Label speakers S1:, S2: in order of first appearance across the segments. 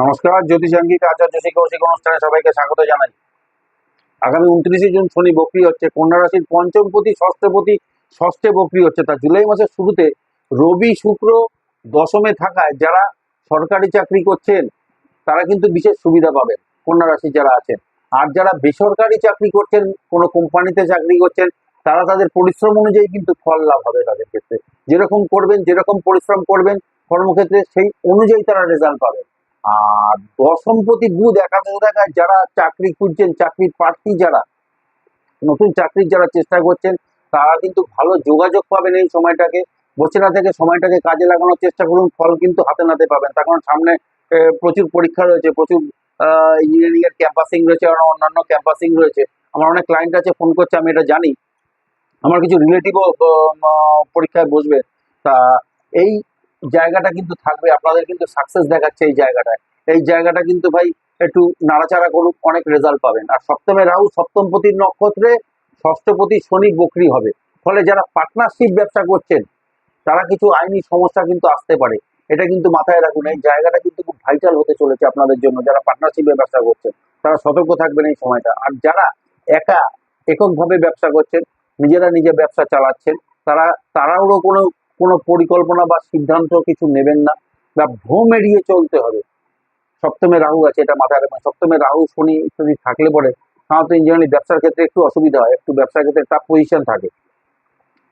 S1: নমস্কার জ্যোতিষাঙ্গিক আচার্য শ্রী কৌশিক অনুষ্ঠানে সবাইকে স্বাগত জানাই। আগামী উনত্রিশে জুন শনি বকরি হচ্ছে, কন্যা রাশির পঞ্চমপতি ষষ্ঠপতি ষষ্ঠে বকরি হচ্ছে। তা জুলাই মাসের শুরুতে রবি, শুক্র দশমে থাকায় যারা সরকারি চাকরি করছেন, তারা কিন্তু বিশেষ সুবিধা পাবেন, কন্যা রাশির যারা আছেন। আর যারা বেসরকারি চাকরি করছেন, কোনো কোম্পানিতে চাকরি করছেন, তারা তাদের পরিশ্রম অনুযায়ী কিন্তু ফল লাভ হবে তাদের ক্ষেত্রে। যেরকম করবেন, যেরকম পরিশ্রম করবেন, কর্মক্ষেত্রে সেই অনুযায়ী তারা রেজাল্ট পাবেন। আর দশমপতি বুধ একাদশ দেখায় যারা চাকরি খুঁজছেন চাকরির প্রার্থী যারা, নতুন চাকরির যারা চেষ্টা করছেন, তারা কিন্তু ভালো যোগাযোগ পাবেন এই সময়টাকে। বসে না থেকে সময়টাকে কাজে লাগানোর চেষ্টা করুন, ফল কিন্তু হাতে নাতে পাবেন। তার কারণ সামনে প্রচুর পরীক্ষা রয়েছে, প্রচুর ইঞ্জিনিয়ারিং এর ক্যাম্পাসিং রয়েছে, আর অন্যান্য ক্যাম্পাসিং রয়েছে। আমার অনেক ক্লায়েন্ট আছে ফোন করছে, আমি এটা জানি। আমার কিছু রিলেটিভও পরীক্ষায় বসবে। তা এই জায়গাটা কিন্তু থাকবে, আপনাদের কিন্তু সাকসেস দেখাচ্ছে এই জায়গাটায়। এই জায়গাটা কিন্তু ভাই একটু নাড়াচাড়া করুক, অনেক রেজাল্ট পাবেন। আর সপ্তমে রাহু সপ্তমপতির নক্ষত্রে ষষ্ঠপতি শনি বকরি হবে। ফলে যারা পার্টনারশিপ ব্যবসা করছেন, তারা কিছু আইনি সমস্যা কিন্তু আসতে পারে। এটা কিন্তু মাথায় রাখুন, এই জায়গাটা কিন্তু খুব ভাইটাল হতে চলেছে আপনাদের জন্য, যারা পার্টনারশিপে ব্যবসা করছেন। তারা সতর্ক থাকবেন এই সময়টা। আর যারা একা এককভাবে ব্যবসা করছেন, নিজেরা নিজে ব্যবসা চালাচ্ছেন, তারা তারাও কোনো কোনো পরিকল্পনা বা সিদ্ধান্ত কিছু নেবেন না, বা ভ্রম এড়িয়ে চলতে হবে। সপ্তমে রাহু আছে, এটা মাথায় রাখবেন। সপ্তমে রাহু শনি ইত্যাদি থাকলে পরে সাধারণত ইঞ্জিনিয়ারিং ব্যবসার ক্ষেত্রে একটু অসুবিধা হয়, একটু ব্যবসার ক্ষেত্রে টাফ পজিশন থাকে।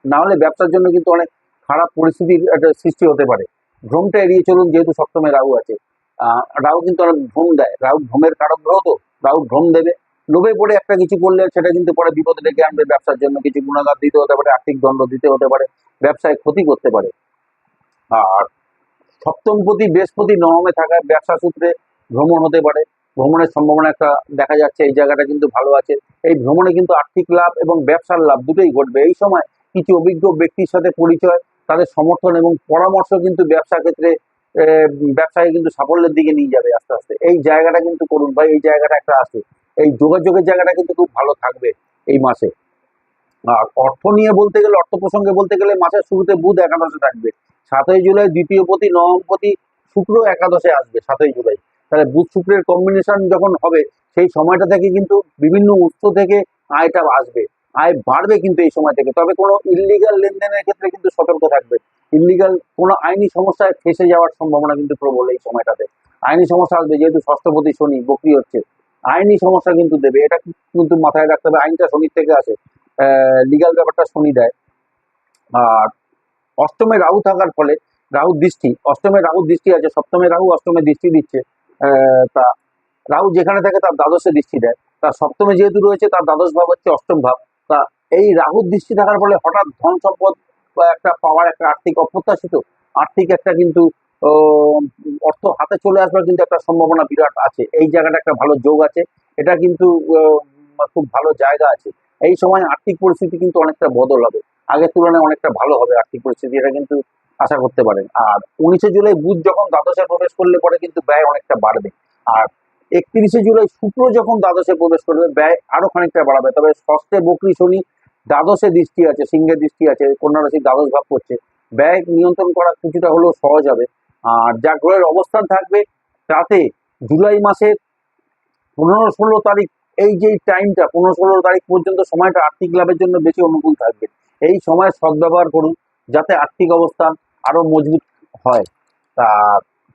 S1: না হলে ব্যবসার জন্য কিন্তু অনেক খারাপ পরিস্থিতির একটা সৃষ্টি হতে পারে। ভ্রমটা এড়িয়ে চলুন, যেহেতু সপ্তমে রাহু আছে। রাহু কিন্তু অনেক ভ্রম দেয়। রাহু ভ্রমের কারক গ্রহ তো, রাহু ভ্রম দেবে। লোভে পড়ে একটা কিছু করলে সেটা কিন্তু পরে বিপদে ডেকে আনবে। ব্যবসার জন্য কিছু গুণাগার দিতে হতে পারে, আর্থিক দণ্ড দিতে হতে পারে। ব্যবসায় ক্ষতি করতে পারে। আর সপ্তমপতি বৃহস্পতি নবমে থাকায় ব্যবসা সূত্রে ভ্রমণ হতে পারে। ভ্রমণের সম্ভাবনা একটা দেখা যাচ্ছে এই জায়গাটা কিন্তু ভালো আছে। এই ভ্রমণে কিন্তু আর্থিক লাভ এবং ব্যবসার লাভ দুটোই ঘটবে। এই সময় কিছু অভিজ্ঞ ব্যক্তির সাথে পরিচয় তাদের সমর্থন এবং পরামর্শ কিন্তু ব্যবসা ক্ষেত্রে আহ, ব্যবসাকে কিন্তু সাফল্যের দিকে নিয়ে যাবে আস্তে আস্তে। এই জায়গাটা কিন্তু করুন ভাই এই জায়গাটা একটা আছে। এই যোগাযোগের জায়গাটা কিন্তু খুব ভালো থাকবে এই মাসে। আর অর্থ নিয়ে বলতে গেলে, অর্থ প্রসঙ্গে বলতে গেলে মাসের শুরুতে বুধ একাদশে থাকবে। সাতই জুলাই দ্বিতীয় পতি, নবম পতি, শুক্র একাদশে আসবে সাতই জুলাই। তাহলে বুধ শুক্রের কম্বিনেশন যখন হবে, সেই সময়টা থেকে কিন্তু বিভিন্ন উৎস থেকে আয়টা আসবে। আয় বাড়বে কিন্তু এই সময় থেকে। তবে কোনো ইলিগাল লেনদেনের ক্ষেত্রে কিন্তু সতর্ক থাকবে। ইলিগাল কোনো আইনি সমস্যায় ফেসে যাওয়ার সম্ভাবনা কিন্তু প্রবল এই সময়টাতে। আইনি সমস্যা আসবে, যেহেতু ষষ্ঠপতি শনি, বকরি হচ্ছে। আইনি সমস্যা কিন্তু দেবে। এটা কিন্তু মাথায় রাখতে হবে, আইনটা শনির থেকে আসে। লিগাল ব্যাপারটা শনি দেয়। আর অষ্টমে রাহু থাকার ফলে রাহু দৃষ্টি, অষ্টমে রাহু দৃষ্টি আছে, সপ্তমে রাহু, অষ্টমে দৃষ্টি দিচ্ছে তা রাহু যেখানে থাকে তার দ্বাদশে দৃষ্টি দেয়। তার সপ্তমে যেহেতু রয়েছে, তার দ্বাদশ ভাব হচ্ছে অষ্টম ভাব। তা এই রাহুর দৃষ্টি থাকার ফলে হঠাৎ ধন সম্পদ বা একটা পাওয়ার, একটা আর্থিক অপ্রত্যাশিত, আর্থিক একটা কিন্তু অর্থ হাতে চলে আসবার কিন্তু একটা সম্ভাবনা বিরাট আছে। এই জায়গাটা একটা ভালো যোগ আছে। এটা কিন্তু খুব ভালো জায়গা আছে। এই সময় আর্থিক পরিস্থিতি কিন্তু অনেকটা বদল হবে। আগের তুলনায় অনেকটা ভালো হবে আর্থিক পরিস্থিতি, এটা কিন্তু আশা করতে পারেন। আর উনিশে জুলাই বুধ যখন দ্বাদশে প্রবেশ করলে পরে কিন্তু ব্যয় অনেকটা বাড়বে। আর একত্রিশে জুলাই শুক্র যখন দ্বাদশে প্রবেশ করবে, ব্যয় আরও খানিকটা বাড়াবে। তবে ষষ্ঠে বকরি শনি দ্বাদশে দৃষ্টি আছে সিংহের দৃষ্টি আছে কন্যা রাশি দ্বাদশ ভাব করছে। ব্যয় নিয়ন্ত্রণ করা কিছুটা হলেও সহজ হবে। আর যা গ্রহের অবস্থান থাকবে, তাতে জুলাই মাসের পনেরো ষোলো তারিখ এই যে টাইমটা পনেরো ষোলো তারিখ পর্যন্ত সময়টা আর্থিক লাভের জন্য বেশি অনুকূল থাকবে। এই সময় সদ্ব্যবহার করুন, যাতে আর্থিক অবস্থান আরও মজবুত হয়। তা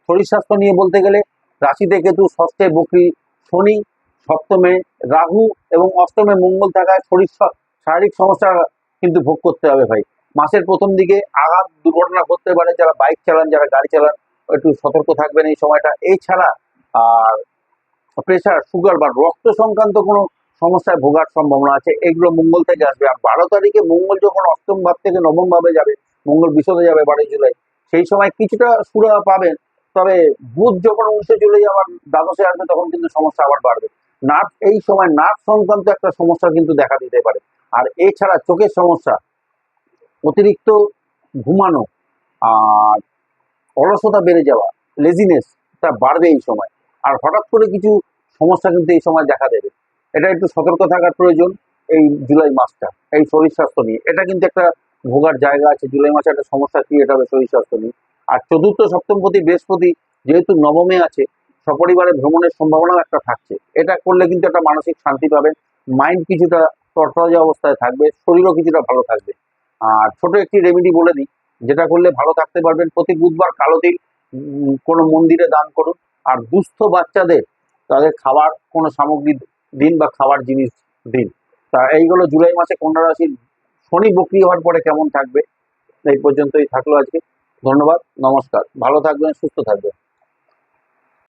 S1: শরীর স্বাস্থ্য নিয়ে বলতে গেলে, রাশিতে কেতু ষষ্ঠে বকরি শনি, সপ্তমে রাহু এবং অষ্টমে মঙ্গল থাকায় শরীর শারীরিক সমস্যা কিন্তু ভোগ করতে হবে ভাই। মাসের প্রথম দিকে আঘাত, দুর্ঘটনা ঘটতে পারে, যারা বাইক চালান, যারা গাড়ি চালান, একটু সতর্ক থাকবেন এই সময়টা। এছাড়া আর প্রেশার সুগার বা রক্ত সংক্রান্ত কোনো সমস্যায় ভোগার সম্ভাবনা আছে, এগুলো মঙ্গল থেকে আসবে। আর বারো তারিখে মঙ্গল যখন অষ্টম ভাব থেকে নবম ভাবে যাবে, মঙ্গল বিশদে যাবে বারোই জুলাই, সেই সময় কিছুটা সুরা পাবেন, তবে বুধ যখন উনিশে জুলাই আবার দ্বাদশে আসবে, তখন কিন্তু সমস্যা আবার বাড়বে। নার্ভ, এই সময় নার্ভ সংক্রান্ত একটা সমস্যা কিন্তু দেখা দিতে পারে। আর এছাড়া চোখের সমস্যা, অতিরিক্ত ঘুমানো, আর অলসতা বেড়ে যাওয়া লেজিনেস তা বাড়বে এই সময়। আর হঠাৎ করে কিছু সমস্যা কিন্তু এই সময় দেখা দেবে। এটা একটু সতর্ক থাকার প্রয়োজন এই জুলাই মাসটা, এই শরীর স্বাস্থ্য নিয়ে। এটা কিন্তু একটা ভোগার জায়গা আছে, জুলাই মাসে একটা সমস্যা ক্রিয়েট হবে শরীর স্বাস্থ্য নিয়ে। আর চতুর্থ, সপ্তমপতি, বৃহস্পতি যেহেতু নবমে আছে, সপরিবারে ভ্রমণের সম্ভাবনাও একটা থাকছে। এটা করলে কিন্তু একটা মানসিক শান্তি পাবেন মাইন্ড কিছুটা তরতাজা অবস্থায় থাকবে, শরীরও কিছুটা ভালো থাকবে। আর ছোট একটি রেমেডি বলে দিই, যেটা করলে ভালো থাকতে পারবেন। প্রতি বুধবার কালো তিল কোনো মন্দিরে দান করুন। আর দুস্থ বাচ্চাদের তাদের খাবার, কোনো সামগ্রী দিন বা খাবার জিনিস দিন। তা এইগুলো জুলাই মাসে কন্যা রাশির শনি বক্রি হওয়ার পরে কেমন থাকবে? এই পর্যন্তই থাকল আজকে। ধন্যবাদ, নমস্কার। ভালো থাকবেন, সুস্থ থাকবেন।